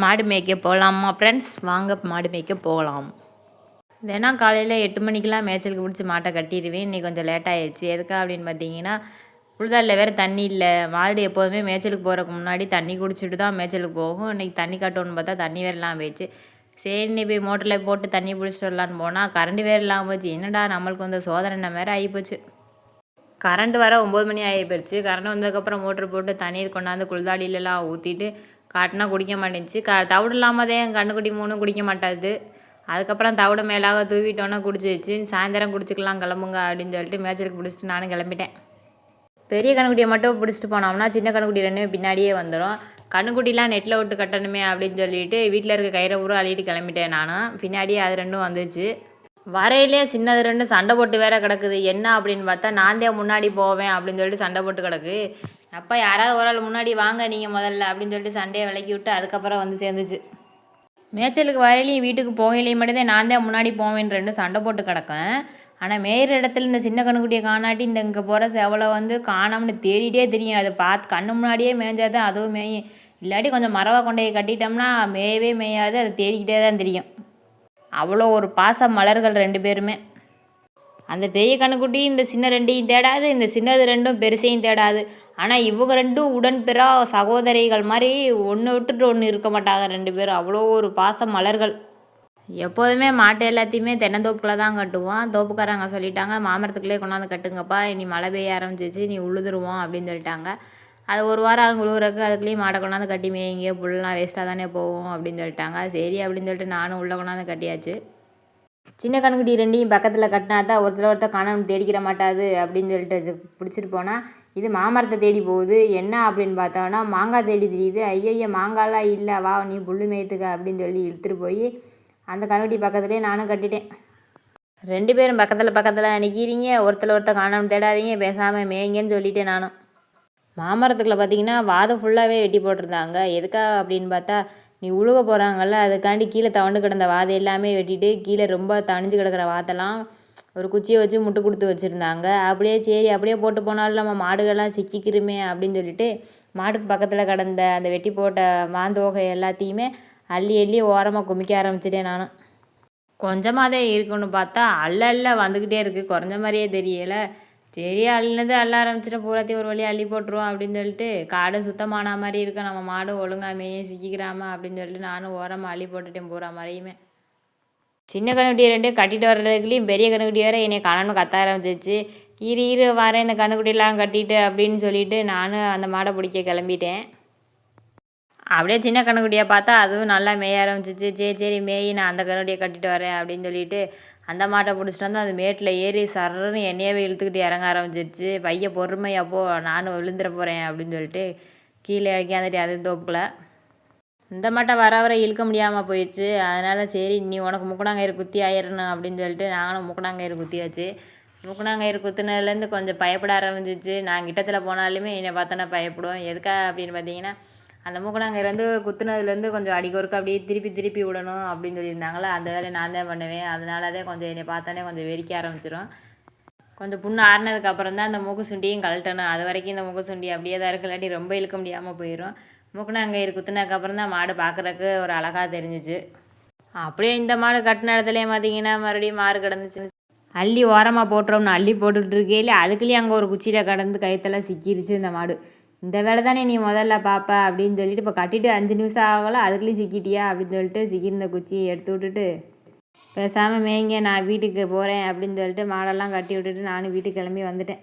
மாடு மேய்க்க போகலாமா. ஃப்ரெண்ட்ஸ் வாங்க மாடு மேய்க்க போகலாம். தினம் காலையில் எட்டு மணிக்கெலாம் மேய்ச்சலுக்கு பிடிச்சி மாட்டை கட்டிடுவேன். இன்றைக்கி கொஞ்சம் லேட் ஆயிடுச்சு. எதுக்கா அப்படின்னு பார்த்தீங்கன்னா புழுதாலில் வேறு தண்ணி இல்லை. மாடு எப்போதுமே மேய்ச்சலுக்கு போகிறதுக்கு முன்னாடி தண்ணி குடிச்சிட்டு தான் மேய்ச்சலுக்கு போகும். இன்றைக்கி தண்ணி கட்டணும்னு பார்த்தா தண்ணி வேறு இல்லாமல் போயிடுச்சு. சரி நீ போய் மோட்டரில் போட்டு தண்ணி பிடிச்சிட்டு வரலான்னு போனால் கரண்ட் வேறு இல்லாமல் போச்சு. என்னடா நம்மளுக்கு வந்து சோதனை வேறு ஆகிப்போச்சு கரண்ட் வர ஒம்பது மணி ஆகி போயிடுச்சு. கரண்ட் வந்ததுக்கப்புறம் மோட்ரு போட்டு தண்ணீர் கொண்டாந்து குளிதாடியிலலாம் ஊற்றிட்டு காட்டினா குடிக்க மாட்டேங்குச்சு க தவிடு இல்லாமல் தான் என் கண்ணுக்குட்டி மூணும் குடிக்க மாட்டாது. அதுக்கப்புறம் தவிடு மேலாக தூவிட்டோன்னே குடிச்சு வச்சு சாயந்தரம் குடிச்சிக்கலாம் கிளம்புங்க அப்படின்னு சொல்லிட்டு மேய்ச்சலுக்கு பிடிச்சிட்டு நானும் கிளம்பிட்டேன். பெரிய கண்ணுக்குட்டியை மட்டும் பிடிச்சிட்டு போனோம்னா சின்ன கண்ணுக்குட்டி ரெண்டுமே பின்னாடியே வந்துடும் கண்ணுக்குட்டிலாம் நெட்டில் விட்டு கட்டணுமே அப்படின்னு சொல்லிட்டு வீட்டில் இருக்க கயிறை பூரா அள்ளிட்டு கிளம்பிட்டேன் நானும். பின்னாடியே அது ரெண்டும் வந்துச்சு. வரையிலே சின்னது ரெண்டு சண்டை போட்டு வேற கிடக்குது. என்ன அப்படின்னு பார்த்தா நான் தான் முன்னாடி போவேன் அப்படின்னு சொல்லிட்டு சண்டை போட்டு கிடக்கு. அப்போ யாராவது ஒரு ஆள் முன்னாடி வாங்க நீங்கள் முதல்ல அப்படின்னு சொல்லிட்டு சண்டையை விலக்கி விட்டு அதுக்கப்புறம் வந்து சேர்ந்துச்சு. மேய்ச்சலுக்கு வரையிலையும் வீட்டுக்கு போகலையும் மட்டும்தான் நான் தான் முன்னாடி போவேன் ரெண்டு சண்டை போட்டு கிடக்கேன். ஆனால் மேயிற இடத்துல இந்த சின்ன கண்ணுக்குட்டியை காணாட்டி இந்த இங்கே போகிற செவலை வந்து காணாமனு தேடிட்டே தெரியும். அதை பார்த்து கண்ணு முன்னாடியே மேய்ஞ்சாதான் அதுவும் மேயும். இல்லாட்டி கொஞ்சம் மரவா கொண்டையை கட்டிட்டோம்னா மேயவே மேயாது. அதை தேடிக்கிட்டே தான் தெரியும். அவ்வளோ ஒரு பாச மலர்கள் ரெண்டு பேருமே. அந்த பெரிய கண்ணுக்குட்டி இந்த சின்ன ரெண்டையும் தேடாது இந்த சின்னது ரெண்டும் பெருசையும் தேடாது. ஆனால் இவங்க ரெண்டும் உடன்பிறா சகோதரிகள் மாதிரி ஒன்று விட்டுட்டு ஒன்று இருக்க மாட்டாங்க ரெண்டு பேரும். அவ்வளோ ஒரு பாச மலர்கள். எப்போதுமே மாட்டு எல்லாத்தையுமே தென்னந்தோப்புக்குள்ளே தான் கட்டுவோம். தோப்புக்காரங்க சொல்லிட்டாங்க மாமரத்துக்குள்ளே கொண்டாந்து கட்டுங்கப்பா. இனி மழை பெய்ய ஆரம்பிச்சிச்சு நீ உழுதுருவோம் அப்படின்னு சொல்லிட்டாங்க. அது ஒரு வாரம் அவங்க உழுவுறக்கு அதுக்குள்ளேயும் மாடை கொண்டாந்து கட்டி மேய்ங்க புல்லாம் வேஸ்ட்டாக தானே போகும் அப்படின்னு சொல்லிட்டாங்க. சரி அப்படின்னு சொல்லிட்டு நானும் உள்ளே கொண்டாந்து கட்டியாச்சு. சின்ன கண்குட்டி ரெண்டையும் பக்கத்தில் கட்டினா தான் ஒருத்தர் ஒருத்தர் காணாமல் தேடிக்கிற மாட்டாது அப்படின்னு சொல்லிட்டு பிடிச்சிட்டு போனால் இது மாமரத்தை தேடி போகுது என்ன அப்படின்னு பார்த்தோன்னா மாங்காய் தேடி தெரியுது. ஐயய்ய மாங்காய்லாம் இல்லை வா நீ புல்லு மேய்த்துக்க அப்படின்னு சொல்லி இழுத்துட்டு போய் அந்த கண்குட்டி பக்கத்துலேயே நானும் கட்டிட்டேன். ரெண்டு பேரும் பக்கத்தில் பக்கத்தில் நிற்கிறீங்க ஒருத்தர் ஒருத்தர் காணாமல் தேடாதீங்க பேசாமல் மேய்ங்கன்னு சொல்லிட்டேன் நானும். மாமரத்துக்குள்ளே பார்த்தீங்கன்னா வாதம் ஃபுல்லாகவே வெட்டி போட்டிருந்தாங்க. எதுக்காக அப்படின்னு பார்த்தா நீ உழுக போகிறாங்கல்ல அதுக்காண்டி கீழே தவண்டு கிடந்த வாதை எல்லாமே வெட்டிட்டு கீழே ரொம்ப தணிஞ்சு கிடக்கிற வாத்தெல்லாம் ஒரு குச்சியை வச்சு முட்டு கொடுத்து வச்சுருந்தாங்க. அப்படியே சரி அப்படியே போட்டு போனாலும் நம்ம மாடுகள்லாம் சிக்கிக்கிறோமே அப்படின்னு சொல்லிட்டு மாட்டுக்கு பக்கத்தில் கிடந்த அந்த வெட்டி போட்ட மாந்தோகை எல்லாத்தையுமே அள்ளி அள்ளி ஓரமாக குமிக்க ஆரம்பிச்சிட்டேன் நானும். கொஞ்சமாக தான் இருக்குன்னு பார்த்தா அல்ல அல்ல வந்துக்கிட்டே இருக்குது குறைஞ்ச மாதிரியே தெரியலை. சரி அள்ளினது அள்ள ஆரம்பிச்சிட்டு பூராத்தையும் ஒரு வழியாக அள்ளி போட்டுருவோம் அப்படின்னு சொல்லிட்டு காடு சுத்தமான மாதிரி இருக்கு நம்ம மாடு ஒழுங்காக மேய சிக்கிக்கிறாம அப்படின்னு சொல்லிட்டு நானும் ஓரமாக அள்ளி போட்டுட்டேன் பூரா மாதிரியுமே சின்ன கண்ணுக்குட்டி ரெண்டையும் கட்டிட்டு வர்றதுக்குள்ளேயும் பெரிய கண்ணுக்குட்டி வேற என்னை கணன்னு கத்த ஆரம்பிச்சிச்சு இரு இரு வரேன் இந்த கண்ணுக்குட்டிலாம் கட்டிட்டு அப்படின்னு சொல்லிட்டு நானும் அந்த மாடை பிடிக்க கிளம்பிட்டேன். அப்படியே சின்ன கண்ணுக்குட்டியை பார்த்தா அதுவும் நல்லா மேய ஆரம்பிச்சிச்சு. சரி சரி மேய் நான் அந்த கண்ணுக்குட்டியை கட்டிட்டு வரேன் அப்படின்னு சொல்லிட்டு அந்த மாட்டை பிடிச்சிட்டு வந்து அது மேட்டில் ஏறி சர்றன்னு என்னையவே இழுத்துக்கிட்டு இறங்க ஆரம்பிச்சிருச்சு. பைய பொறுமையாக போ நானும் விழுந்துட போகிறேன் அப்படின்னு சொல்லிட்டு கீழே இறக்கியாந்துட்டு அது தோப்புக்கல. இந்த மாட்டை வர வர இழுக்க முடியாமல் போயிடுச்சு. அதனால் சரி நீ உனக்கு முக்குனாங்கயிறு குத்தி ஆயிடணும் அப்படின்னு சொல்லிட்டு நானும் முக்குனாங்கயிறு குத்தியாச்சு. முக்குனாங்கயிறு குத்துனதுலேருந்து கொஞ்சம் பயப்பட ஆரம்பிச்சிச்சு. நான் கிட்டத்தில் போனாலுமே என்னை பார்த்தோன்னா பயப்படுவோம். எதுக்காக அப்படின்னு பார்த்தீங்கன்னா அந்த மூக்கணாங்கயிறு வந்து குத்துனதுலேருந்து கொஞ்சம் அடிக்கொருக்க அப்படியே திருப்பி திருப்பி விடணும் அப்படின்னு சொல்லியிருந்தாங்களே? அந்த வேலையை நான் தான் பண்ணுவேன். அதனால தான் கொஞ்சம் என்னை பார்த்தோன்னே கொஞ்சம் வெறிக்க ஆரம்பிச்சிடும் கொஞ்சம் புண்ணு ஆறினதுக்கப்புறம் தான் அந்த மூக்கு சுண்டியும் கழட்டணும். அது வரைக்கும் இந்த மூக்கு சுண்டி அப்படியே தான் இருக்கு. இல்லாட்டி ரொம்ப இழுக்க முடியாமல் போயிடும் மூக்கணாங்கயிறு குத்துனதுக்கப்புறம் தான் மாடு பார்க்குறக்கு ஒரு அழகாக தெரிஞ்சிச்சு. அப்படியே இந்த மாடு கட்டின இடத்துலையே பார்த்தீங்கன்னா மறுபடியும் மாறு கிடந்துச்சு அள்ளி ஓரமாக போட்டுறோம்னு அள்ளி போட்டுட்டு இருக்கையில அதுக்குள்ளேயும் அங்கே ஒரு குச்சியில் கடந்து கயத்தெல்லாம் சிக்கிருச்சு இந்த மாடு. இந்த வேலை தானே நீ முதல்ல பார்ப்ப அப்படின்னு சொல்லிட்டு இப்போ கட்டிட்டு அஞ்சு நிமிஷம் ஆகல அதுக்குள்ளேயும் சிக்கிட்டியா அப்படின்னு சொல்லிட்டு சிக்கியிருந்த குச்சியை எடுத்து விட்டுட்டு பேசாமல் மேய்ங்க நான் வீட்டுக்கு போகிறேன் அப்படின்னு சொல்லிட்டு மாடெல்லாம் கட்டி விட்டுட்டு நானும் வீட்டுக்கு கிளம்பி வந்துட்டேன்.